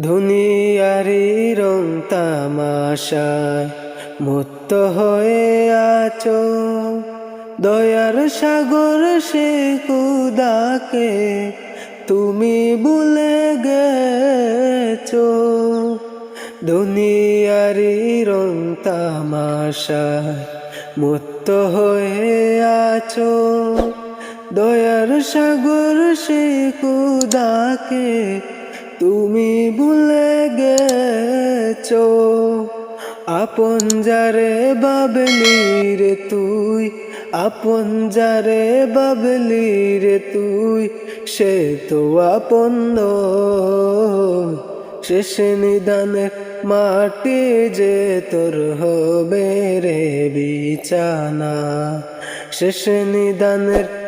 দুনিয়ারি রং তামাশায় মুক্ত হয়ে আছো। দয়ার সাগর সে কুদাকে তুমি ভুলে গেছো। দুনিয়ারি রং তামাশায় মুক্ত হয়ে আছো। দয়ার সাগর সে কুদাকে তুমি ভুলে গেছো, আপন যারে বাবলি রে তুই, আপন যারে বাবলি রে তুই, সে তো আপন। শেষ নিদানে মাটি যে তোর হবে রে বিছানা শেষ নিদানের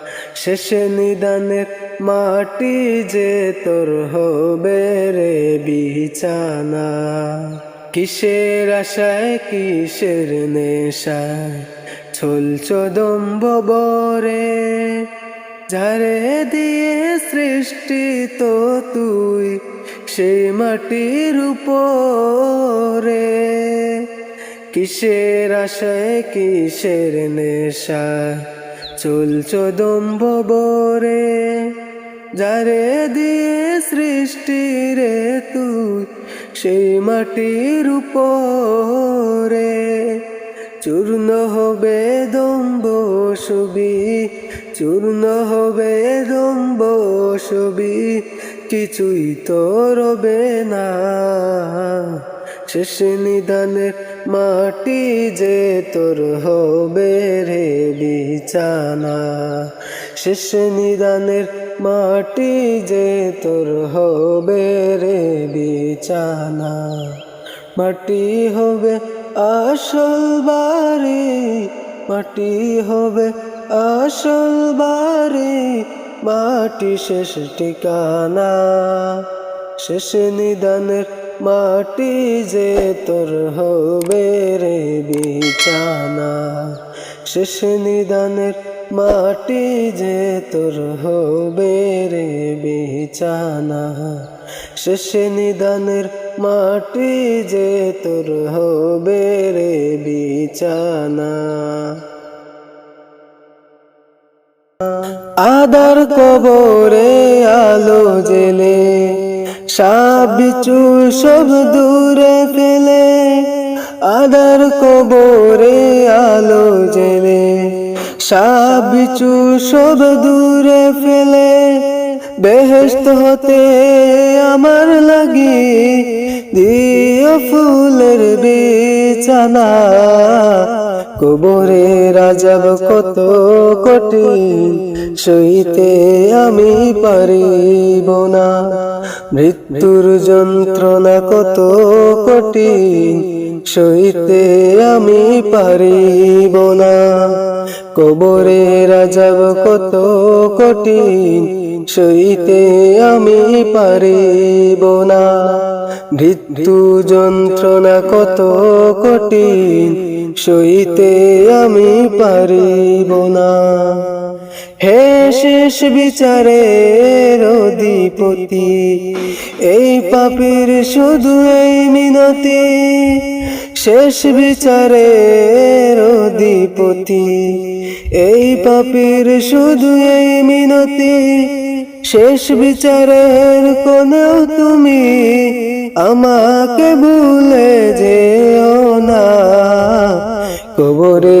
শেষ নিদানের মাটি যে তোর হবে রে বিছানা। কিসের আশায়, কিসের নেশায় চলছ দম্ভ বরে। যারে দিয়ে সৃষ্টি তো তুই সেই মাটির উপরে। কিসের আশায়, কিসের নেশা চলছ দম্ভ বরে যারে দিয়ে সৃষ্টি রে তুই, সেই মাটির উপরে। চূর্ণ হবে দম্ব ছবি, চূর্ণ হবে দম্ব ছবি, কিছুই তো রবে না। শেষ নিদানের মাটি যে তোর হবে রে বিছানা, শেষ নিদানের মাটি যে তোর হবে রে বিছানা। মাটি হবে আসল বাড়ি, মাটি হবে আসল বাড়ি, মাটি শেষ ঠিকানা, শেষ নিদানের মাটি যে তোর হবে রে বিছানা। শেষ নিদানের মাটি যে তোর হবে রে বিছানা। শেষ নিদানের মাটি যে তোর হবে রে বিছানা। আদার কবরে আলো জেলে সাপ বিচু সব দূরে ফেলে আদার কবরে আলো জেলে। সাপ বিচু সব দূরে ফেলে বেহেস্ত হতে আমার লাগি দিও ফুলের বিছানা। কবরে রাজাব কত কঠিন, সইতে আমি পারিব না। মৃত্যুর যন্ত্রণা কত কঠিন, সইতে আমি পারিব না। কবরে রাজাব কত কঠিন সইতে আমি পারিব না। মৃত্যু যন্ত্রণা কত কঠিন সইতে আমি পারিব না। হে শেষ বিচারের অধিপতি, এই পাপের শুধু এই মিনতি। শেষ বিচারের অধিপতি, এই পাপের শুধু এই মিনতি। শেষ বিচারের কোনেও তুমি আমাকে ভুলে যেও না। কবরে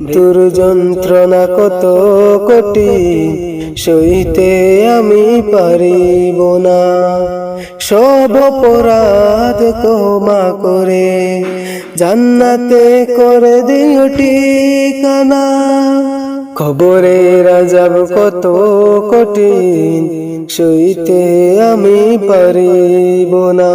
মৃত্যুর যন্ত্রণা কত কঠিন সইতে আমি পারিব না। সব অপরাধ ক্ষমা করে জান্নাতে করে দিও ঠিকানা। খবরে রাজাব কত কঠিন, সইতে আমি পারিব না।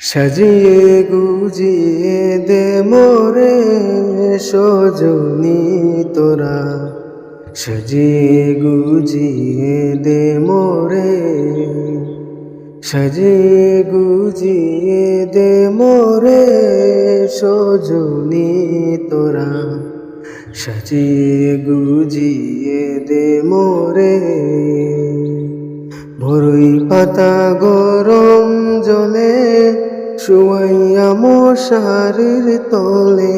সাজিয়ে গুজিয়ে দে মোরে সজনি তোরা। সাজিয়ে গুজিয়ে দে মোরে। সাজিয়ে গুজিয়ে দে মোরে সজনি তোরা। সাজিয়ে গুজিয়ে দে মোরে। ভরুই পাতা জলে শুয়াইয়া মশারির তলে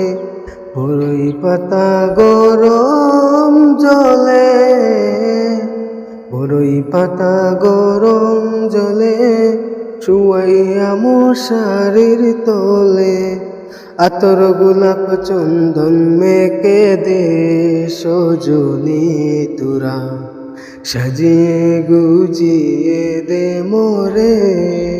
ভরুই পাতা গরম জলে ভরুই পাতা গরম জলে শুয়াইয়া মশারির তলে। আতর গোলাপ চন্দন মেকে দে সজনি তুরা, সাজিয়ে গুজিয়ে দে মোরে।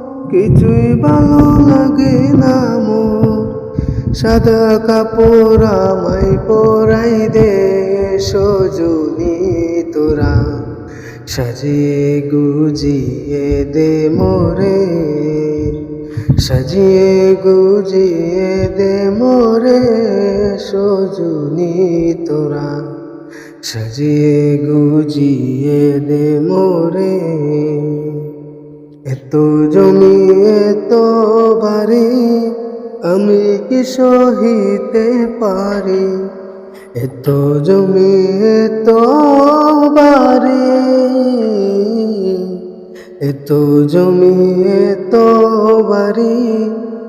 কিছুই ভালো লাগে না মোর। সাদা কাপড় আমায় পরাই দে সজনি তোরা। সাজিয়ে গুজিয়ে দে মোরে। সাজিয়ে গুজিয়ে দে মোরে সজনি তোরা। সাজিয়ে গুজিয়ে দে মোরে। জমি এত বাড়ি আমি কি সহিতে পারি? এত জমি, এত বাড়ি, এত জমি, এত বাড়ি,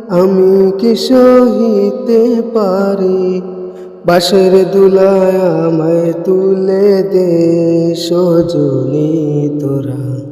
আমি কি সহিতে পারি? বাসের দুলায় আমায় তুলে দে সজনি তোরা।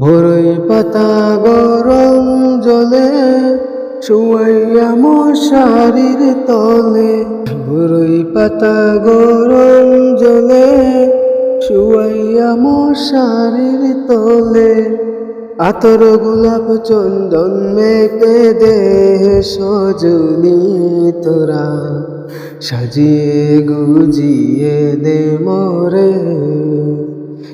ভোরই পাতা গরম জলে, শুয়াইয়া মশারির তলে। ভোরই পাতা গরম জলে, শুয়াইয়া মশারির তলে। আতর গোলাপ চন্দন মেকে দে সজনি তোরা। সাজিয়ে গুজিয়ে দে মোরে।